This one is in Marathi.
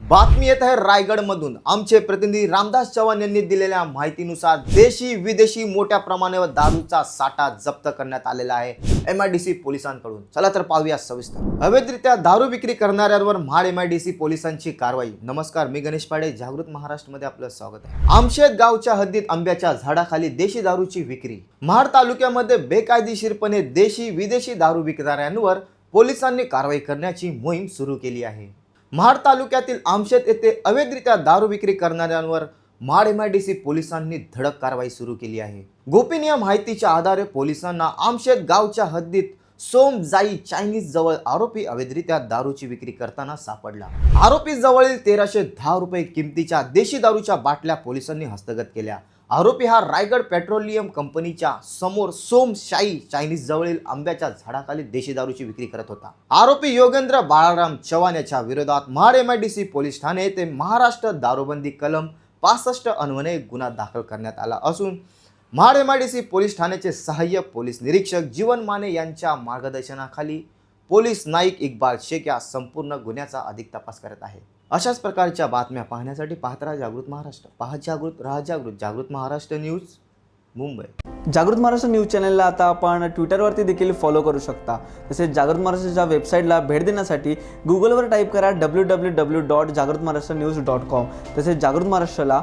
बातमी येत आहे रायगडमधून. आमचे प्रतिनिधी रामदास चव्हाण यांनी दिलेल्या माहितीनुसार देशी विदेशी मोठ्या प्रमाणावर दारूचा साठा जप्त करण्यात आलेला आहे एम आय डी सी पोलिसांकडून. चला तर पाहूया सविस्तर. अवैधरित्या दारू विक्री करणाऱ्यांवर Mahad M I D C पोलिसांची कारवाई. नमस्कार मी गणेश पाडे जागृत महाराष्ट्रमध्ये आपलं स्वागत आहे. आमशेत गावच्या हद्दीत आंब्याच्या झाडाखाली देशी दारूची विक्री. महाड तालुक्यामध्ये बेकायदेशीरपणे देशी विदेशी दारू विकणाऱ्यांवर पोलिसांनी कारवाई करण्याची मोहीम सुरू केली आहे. महाड तालुक्यातील आमशेत येथे अवैधरित्या दारू विक्री करणाऱ्यांवर Mahad M I D C पोलिसांनी धडक कारवाई सुरू केली आहे. गोपनीय माहितीच्या आधारे पोलिसांना आमशेत गावच्या हद्दीत सोम जाई चायनीज जवळ आरोपी अवैधरित्या दारूची विक्री करताना सापडला. आरोपी जवळील तेराशे दहा रुपये किमतीच्या देशी दारूच्या बाटल्या पोलिसांनी हस्तगत केल्या. आरोपी हा रायगड पेट्रोलियम कंपनीच्या समोर सोम शाई चायनीज जवळील आंब्याच्या झाडाखाली देशी दारूची विक्री करत होता. आरोपी योगेंद्र बाळाराम चव्हाण याच्या विरोधात Mahad M I D C police Thane येथे महाराष्ट्र दारूबंदी कलम पासष्ट अन्वये गुन्हा दाखल करण्यात आला असून महाड पोलीस ठाण्याचे सहाय्यक पोलीस निरीक्षक जीवन माने यांच्या मार्गदर्शनाखाली पोलीस नाईक इक्बाल शेख या संपूर्ण गुन्ह्याचा अधिक तपास करत आहे. अशाच प्रकारच्या बातम्या पाहण्यासाठी पाहत राहा जागृत महाराष्ट्र. पाहत जागृत राहा जागृत. जागृत महाराष्ट्र न्यूज मुंबई. जागृत महाराष्ट्र न्यूज चॅनलला आता आपण ट्विटरवरती देखील फॉलो करू शकता. तसेच जागृत महाराष्ट्राच्या वेबसाईटला भेट देण्यासाठी गुगलवर टाईप करा डब्ल्यू डब्ल्यू डब्ल्यू डॉट जागृत महाराष्ट्र न्यूज डॉट कॉम तसेच जागृत महाराष्ट्राला